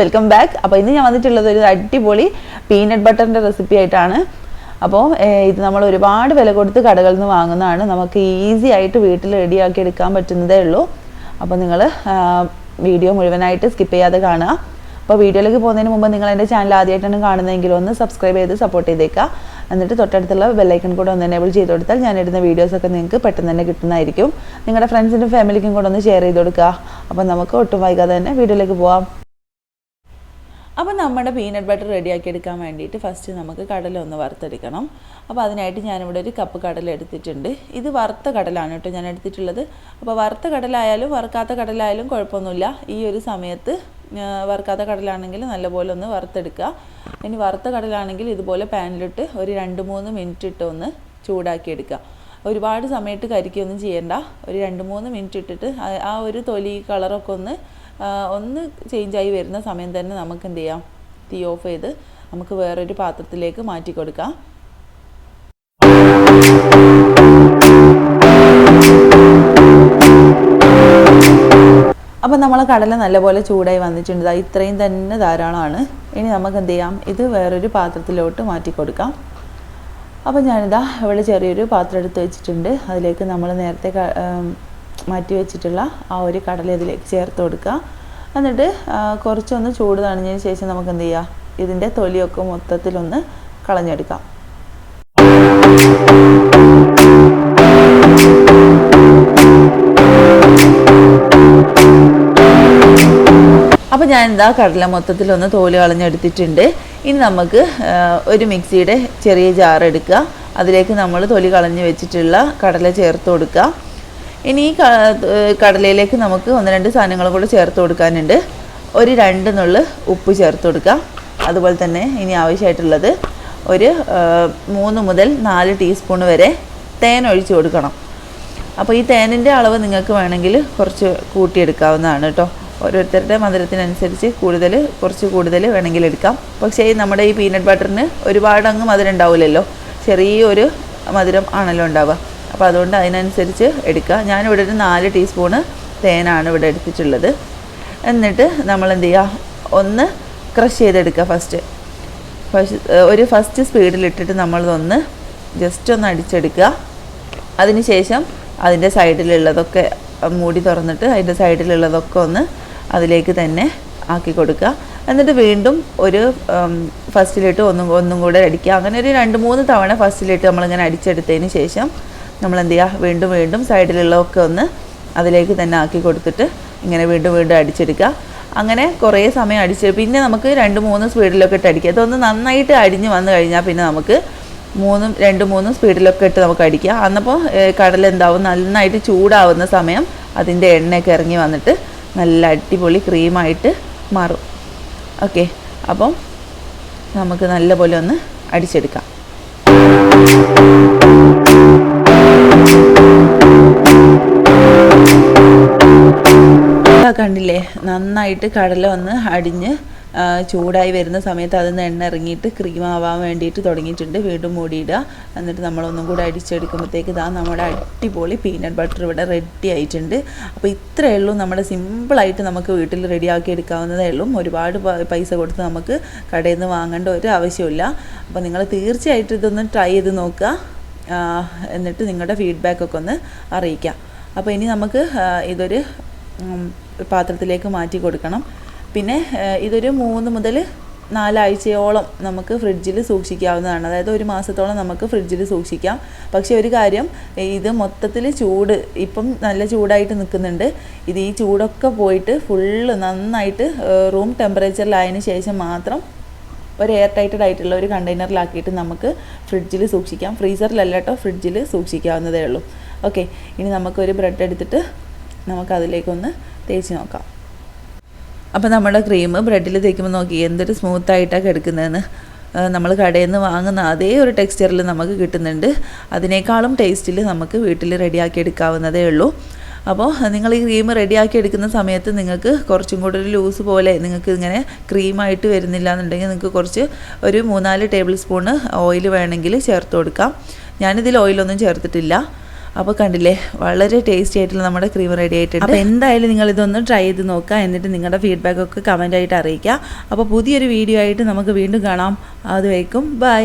Welcome back അപ്പോൾ ഇന്ന് ഞാൻ വന്നിട്ടുള്ളത് ഒരു അടിപൊളി പീനട്ട് ബട്ടറിന്റെ റെസിപ്പി ആയിട്ടാണ്. അപ്പോൾ ഇത് നമ്മൾ ഒരുപാട് വില കൊടുത്ത് കടകളിൽ നിന്ന് വാങ്ങുന്നതാണ്. നമുക്ക് ഈസി ആയിട്ട് വീട്ടിൽ റെഡിയാക്കി എടുക്കാൻ പറ്റുന്നതേ ഉള്ളൂ. അപ്പോൾ നിങ്ങൾ വീഡിയോ മുഴുവനായിട്ട് സ്കിപ്പ് ചെയ്യാതെ കാണുക. അപ്പോൾ വീഡിയോയിലേക്ക് പോകുന്നതിന് മുമ്പ് നിങ്ങൾ എന്റെ ചാനൽ ആദ്യമായിട്ടാണ് കാണുന്നതെങ്കിൽ ഒന്ന് സബ്സ്ക്രൈബ് ചെയ്ത് സപ്പോർട്ട് ചെയ്തേക്കുക. എന്നിട്ട് തൊട്ടടുത്തുള്ള ബെല്ലൈക്കൺ കൂടെ ഒന്ന് എനേബിൾ ചെയ്ത് കൊടുത്താൽ ഞാൻ ഇടുന്ന വീഡിയോസൊക്കെ നിങ്ങൾക്ക് പെട്ടെന്ന് തന്നെ കിട്ടുന്നതായിരിക്കും. നിങ്ങളുടെ ഫ്രണ്ട്സിനും ഫാമിലിക്കും കൂടെ ഒന്ന് ഷെയർ ചെയ്ത് കൊടുക്കുക. അപ്പോൾ നമുക്ക് ഒട്ടും വൈകാതെ തന്നെ വീഡിയോയിലേക്ക് പോവാം. അപ്പോൾ നമ്മുടെ പീനട്ട് ബട്ടർ റെഡിയാക്കി എടുക്കാൻ വേണ്ടിയിട്ട് ഫസ്റ്റ് നമുക്ക് കടല ഒന്ന് വറുത്തെടുക്കണം. അപ്പോൾ അതിനായിട്ട് ഞാനിവിടെ ഒരു കപ്പ് കടല എടുത്തിട്ടുണ്ട്. ഇത് വറുത്ത കടലാണ് കേട്ടോ ഞാൻ എടുത്തിട്ടുള്ളത്. അപ്പോൾ വറുത്ത കടലായാലും വറുക്കാത്ത കടലായാലും കുഴപ്പമൊന്നുമില്ല. ഈ ഒരു സമയത്ത് വറുക്കാത്ത കടലാണെങ്കിൽ നല്ലപോലെ ഒന്ന് വറുത്തെടുക്കുക. ഇനി വറുത്ത കടലാണെങ്കിൽ ഇതുപോലെ പാനിലിട്ട് ഒരു രണ്ട് മൂന്ന് മിനിറ്റ് ഇട്ട് ഒന്ന് ചൂടാക്കി എടുക്കുക ഒരുപാട് സമയത്ത് കരിക്കൊന്നും ചെയ്യണ്ട. ഒരു രണ്ട് മൂന്ന് മിനിറ്റ് ഇട്ടിട്ട് ആ- ഒരു തൊലി കളറൊക്കെ ഒന്ന് ഒന്ന് ചേഞ്ചായി വരുന്ന സമയം തന്നെ നമുക്ക് എന്ത് ചെയ്യാം? തീ ഓഫ് ചെയ്ത് നമുക്ക് വേറൊരു പാത്രത്തിലേക്ക് മാറ്റി കൊടുക്കാം. അപ്പം നമ്മളെ കടല നല്ലപോലെ ചൂടായി വന്നിട്ടുണ്ട്. ഇത്രയും തന്നെ ധാരാളമാണ്. ഇനി നമുക്ക് എന്ത് ചെയ്യാം? ഇത് വേറൊരു പാത്രത്തിലോട്ട് മാറ്റി കൊടുക്കാം. അപ്പോൾ ഞാനിതാ ഇവിടെ ചെറിയൊരു പാത്രം എടുത്ത് വെച്ചിട്ടുണ്ട്. അതിലേക്ക് നമ്മൾ നേരത്തെ മാറ്റി വെച്ചിട്ടുള്ള ആ ഒരു കടല ഇതിലേക്ക് ചേർത്ത് കൊടുക്കുക. എന്നിട്ട് കുറച്ചൊന്ന് ചൂട് തണിഞ്ഞതിന് ശേഷം നമുക്ക് എന്ത് ചെയ്യാം? ഇതിന്റെ തൊലിയൊക്കെ മൊത്തത്തിലൊന്ന് കളഞ്ഞെടുക്കാം. അപ്പോൾ ഞാൻ എന്താ കടല മൊത്തത്തിലൊന്ന് തോൽ കളഞ്ഞെടുത്തിട്ടുണ്ട്. ഇനി നമുക്ക് ഒരു മിക്സിയുടെ ചെറിയ ജാർ എടുക്കുക. അതിലേക്ക് നമ്മൾ തൊലി കളഞ്ഞ് വെച്ചിട്ടുള്ള കടല ചേർത്ത് കൊടുക്കുക. ഇനി ഈ കടലയിലേക്ക് നമുക്ക് ഒന്ന് രണ്ട് സാധനങ്ങളും കൂടെ ചേർത്ത് കൊടുക്കാനുണ്ട്. ഒരു രണ്ട് നുള്ളു ഉപ്പ് ചേർത്ത് കൊടുക്കാം. അതുപോലെ തന്നെ ഇനി ആവശ്യമായിട്ടുള്ളത് ഒരു മൂന്ന് മുതൽ നാല് ടീസ്പൂൺ വരെ തേൻ ഒഴിച്ച് കൊടുക്കണം. അപ്പോൾ ഈ തേനിന്റെ അളവ് നിങ്ങൾക്ക് വേണമെങ്കിൽ കുറച്ച് കൂട്ടിയെടുക്കാവുന്നതാണ് കേട്ടോ. ഓരോരുത്തരുടെ മധുരത്തിനനുസരിച്ച് കൂടുതൽ കുറച്ച് കൂടുതൽ വേണമെങ്കിൽ എടുക്കാം. പക്ഷേ നമ്മുടെ ഈ പീനട്ട് ബട്ടറിന് ഒരുപാട് അങ്ങ് മധുരം ഉണ്ടാവില്ലല്ലോ. ചെറിയൊരു മധുരം ആണല്ലോ ഉണ്ടാവുക. അപ്പോൾ അതുകൊണ്ട് അതിനനുസരിച്ച് എടുക്കുക. ഞാനിവിടെ ഒരു നാല് ടീസ്പൂണ് തേനാണ് ഇവിടെ എടുത്തിട്ടുള്ളത്. എന്നിട്ട് നമ്മൾ എന്ത് ചെയ്യുക? ഒന്ന് ക്രഷ് ചെയ്തെടുക്കുക ഫസ്റ്റ് ഒരു ഫസ്റ്റ് സ്പീഡിലിട്ടിട്ട് നമ്മളിതൊന്ന് ജസ്റ്റ് ഒന്ന് അടിച്ചെടുക്കുക. അതിനുശേഷം അതിന്റെ സൈഡിലുള്ളതൊക്കെ മൂടി തുറന്നിട്ട് അതിന്റെ സൈഡിലുള്ളതൊക്കെ ഒന്ന് അതിലേക്ക് തന്നെ ആക്കി കൊടുക്കുക. എന്നിട്ട് വീണ്ടും ഒരു ഫസ്റ്റിലിട്ട് ഒന്നും ഒന്നും കൂടെ അടിക്കുക. അങ്ങനെ ഒരു രണ്ട് മൂന്ന് തവണ ഫസ്റ്റിലിട്ട് നമ്മളിങ്ങനെ അടിച്ചെടുത്തതിന് ശേഷം നമ്മൾ എന്ത് ചെയ്യുക വീണ്ടും വീണ്ടും സൈഡിലുള്ളതൊക്കെ ഒന്ന് അതിലേക്ക് തന്നെ ആക്കി കൊടുത്തിട്ട് ഇങ്ങനെ വീണ്ടും വീണ്ടും അടിച്ചെടുക്കുക. അങ്ങനെ കുറേ സമയം അടിച്ച് പിന്നെ നമുക്ക് രണ്ട് മൂന്ന് സ്പീഡിലൊക്കെ ഇട്ട് അടിക്കുക. അതൊന്ന് നന്നായിട്ട് അടിഞ്ഞ് വന്നു കഴിഞ്ഞാൽ പിന്നെ നമുക്ക് മൂന്നും രണ്ട് മൂന്നും സ്പീഡിലൊക്കെ ഇട്ട് നമുക്ക് അടിക്കുക അന്നപ്പോൾ കടൽ എന്താവും? നന്നായിട്ട് ചൂടാവുന്ന സമയം അതിന്റെ എണ്ണയൊക്കെ ഇറങ്ങി വന്നിട്ട് നല്ല അടിപൊളി ക്രീമായിട്ട് മാറും. ഓക്കെ. അപ്പം നമുക്ക് നല്ലപോലെ ഒന്ന് അടിച്ചെടുക്കാം. കണ്ടില്ലേ? നന്നായിട്ട് കടല ഒന്ന് അടിഞ്ഞ് ചൂടായി വരുന്ന സമയത്ത് അതിൽ നിന്ന് എണ്ണ ഇറങ്ങിയിട്ട് ക്രീം ആവാൻ വേണ്ടിയിട്ട് തുടങ്ങിയിട്ടുണ്ട്. വീണ്ടും മൂടിയിടുക. എന്നിട്ട് നമ്മളൊന്നും കൂടെ അടിച്ചെടുക്കുമ്പോഴത്തേക്ക് ഇതാ നമ്മുടെ അടിപൊളി പീനട്ട് ബട്ടർ ഇവിടെ റെഡി ആയിട്ടുണ്ട്. അപ്പോൾ ഇത്രയേ ഉള്ളൂ. നമ്മുടെ സിമ്പിളായിട്ട് നമുക്ക് വീട്ടിൽ റെഡിയാക്കി എടുക്കാവുന്നതേ ഉള്ളൂ. ഒരുപാട് പൈസ കൊടുത്ത് നമുക്ക് കടയിൽ നിന്ന് വാങ്ങേണ്ട ഒരു ആവശ്യമില്ല. അപ്പോൾ നിങ്ങൾ തീർച്ചയായിട്ടും ഇതൊന്ന് ട്രൈ ചെയ്ത് നോക്കുക. എന്നിട്ട് നിങ്ങളുടെ ഫീഡ്ബാക്കൊക്കെ ഒന്ന് അറിയിക്കാം അപ്പോൾ ഇനി നമുക്ക് ഇതൊരു പാത്രത്തിലേക്ക് മാറ്റി കൊടുക്കണം. പിന്നെ ഇതൊരു മൂന്ന് മുതൽ നാലാഴ്ചയോളം നമുക്ക് ഫ്രിഡ്ജിൽ സൂക്ഷിക്കാവുന്നതാണ്. അതായത് ഒരു മാസത്തോളം നമുക്ക് ഫ്രിഡ്ജിൽ സൂക്ഷിക്കാം. പക്ഷേ ഒരു കാര്യം ഇത് മൊത്തത്തിൽ ചൂട് ഇപ്പം നല്ല ചൂടായിട്ട് നിൽക്കുന്നുണ്ട്. ഇത് ഈ ചൂടൊക്കെ പോയിട്ട് ഫുള്ള് നന്നായിട്ട് റൂം ടെമ്പറേച്ചറിലായതിന് ശേഷം മാത്രം ഒരു എയർ ടൈറ്റഡ് ആയിട്ടുള്ള ഒരു കണ്ടെയ്നറിലാക്കിയിട്ട് നമുക്ക് ഫ്രിഡ്ജിൽ സൂക്ഷിക്കാം. ഫ്രീസറിലല്ല ഫ്രിഡ്ജിൽ സൂക്ഷിക്കാവുന്നതേ ഉള്ളൂ. ഓക്കെ ഇനി നമുക്കൊരു ബ്രെഡ് എടുത്തിട്ട് നമുക്ക് അതിലേക്കൊന്ന് തേച്ച് നോക്കാം. അപ്പോൾ നമ്മുടെ ക്രീം ബ്രെഡിൽ തേക്കുമ്പോൾ നോക്കി എന്തൊരു സ്മൂത്തായിട്ടാണ് കിടക്കുന്നതെന്ന് നമ്മൾ കടയിൽ നിന്ന് വാങ്ങുന്ന അതേ ഒരു ടെക്സ്ചറിൽ നമുക്ക് കിട്ടുന്നുണ്ട്. അതിനേക്കാളും ടേസ്റ്റിൽ നമുക്ക് വീട്ടിൽ റെഡിയാക്കി എടുക്കാവുന്നതേ ഉള്ളൂ. അപ്പോൾ നിങ്ങൾ ഈ ക്രീം റെഡിയാക്കി എടുക്കുന്ന സമയത്ത് നിങ്ങൾക്ക് കുറച്ചും കൂടെ ഒരു ലൂസ് പോലെ നിങ്ങൾക്ക് ഇങ്ങനെ ക്രീമായിട്ട് വരുന്നില്ല എന്നുണ്ടെങ്കിൽ നിങ്ങൾക്ക് കുറച്ച് ഒരു മൂന്നാൽ ടേബിൾ സ്പൂണ് ഓയിൽ വേണമെങ്കിൽ ചേർത്ത് കൊടുക്കാം. ഞാനിതിൽ ഓയിലൊന്നും ചേർത്തിട്ടില്ല. അപ്പോൾ കണ്ടില്ലേ വളരെ ടേസ്റ്റി ആയിട്ടുള്ള നമ്മുടെ ക്രീം റെഡി ആയിട്ടുണ്ട്. അപ്പോൾ എന്തായാലും നിങ്ങൾ ഇതൊന്ന് ട്രൈ ചെയ്ത് നോക്കുക എന്നിട്ട് നിങ്ങളുടെ ഫീഡ്ബാക്ക് ഒക്കെ കമന്റ് ആയിട്ട് അറിയിക്കുക. അപ്പോൾ പുതിയൊരു വീഡിയോ ആയിട്ട് നമുക്ക് വീണ്ടും കാണാം. അതുവരേക്കും ബൈ